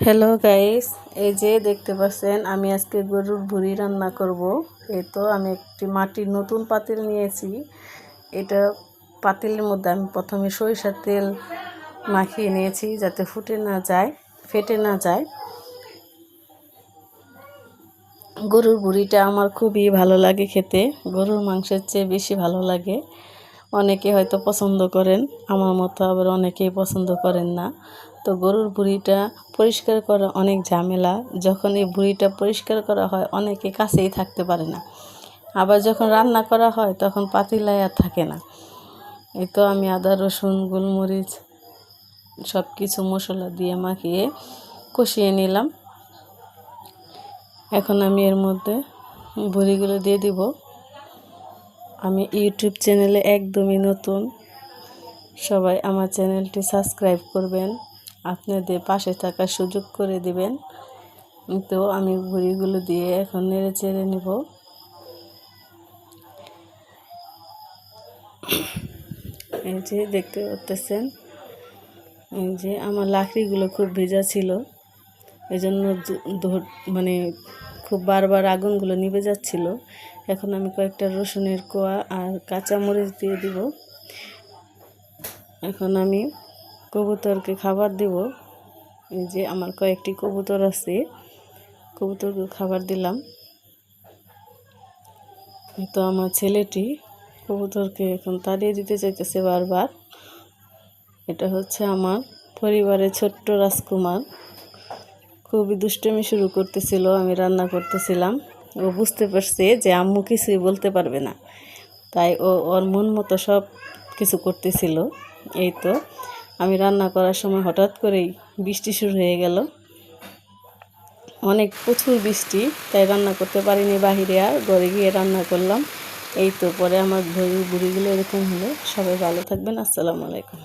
Hello guys এই যে দেখতে পাচ্ছেন, আমি আজকে গরুর ভুড়ি রান্না করব। এই তো আমি একটি মাটির নতুন পাতিল নিয়েছি। এটা পাতিলের মধ্যে আমি প্রথমে সরিষার তেল মাখিয়ে নিয়েছি যাতে ফুটে না যায়, ফেটে না যায়। গরুর ভুড়িটা আমার খুবই ভালো লাগে খেতে। গরুর মাংসের চেয়ে বেশি ভালো লাগে। অনেকে হয়তো পছন্দ করেন, আমার মতো আবার অনেকেই পছন্দ করেন না। তো গরুর ভুঁড়িটা পরিষ্কার করা অনেক ঝামেলা। যখন এই ভুঁড়িটা পরিষ্কার করা হয়, অনেকে কাছেই থাকতে পারে না। আবার যখন রান্না করা হয়, তখন পাতিলায় আর থাকে না। এই তো আমি আদা, রসুন, গোলমরিচ সব কিছু মশলা দিয়ে মাখিয়ে কষিয়ে নিলাম। এখন আমি এর মধ্যে ভুঁড়িগুলো দিয়ে দিব। আমি ইউটিউব চ্যানেলে একদমই নতুন। সবাই আমার চ্যানেলটি সাবস্ক্রাইব করবেন, আপনাদের পাশে থাকার সুযোগ করে দিবেন। তো আমি ঘুড়িগুলো দিয়ে এখন নেড়ে চেড়ে নেব। এই যে দেখতে পাচ্তেছেন এই যে আমার লাকড়িগুলো খুব ভেজা ছিল। এই জন্য মানে খুব বারবার আগুনগুলো নিভে যাচ্ছিল। এখন আমি কয়েকটা রসুনের কোয়া আর কাঁচামরিচ দিয়ে দিব। এখন আমি কবুতরকে খাবার দেব। এই যে আমার কয়েকটি কবুতর আছে। কবুতরকে খাবার দিলাম। তো আমার ছেলেটি কবুতরকে এখন তাড়িয়ে দিতে চাইতেছে বারবার। এটা হচ্ছে আমার পরিবারের ছোট্ট রাজকুমার। খুবই দুষ্টমি শুরু করতেছিল, আমি রান্না করতেছিলাম। ও বুঝতে পারছে যে আম্মু কিছুই বলতে পারবে না। তাই ও ওর মন মতো সব কিছু করতেছিল। এই তো আমি রান্না করার সময় হঠাৎ করেই বৃষ্টি শুরু হয়ে গেল। অনেক প্রচুর বৃষ্টি, তাই রান্না করতে পারিনি বাহিরে আর, ঘরে গিয়ে রান্না করলাম। এই তো পরে আমার ভুড়ি বুড়িগুলো এরকম হলো। সবাই ভালো থাকবেন, আসসালামু আলাইকুম।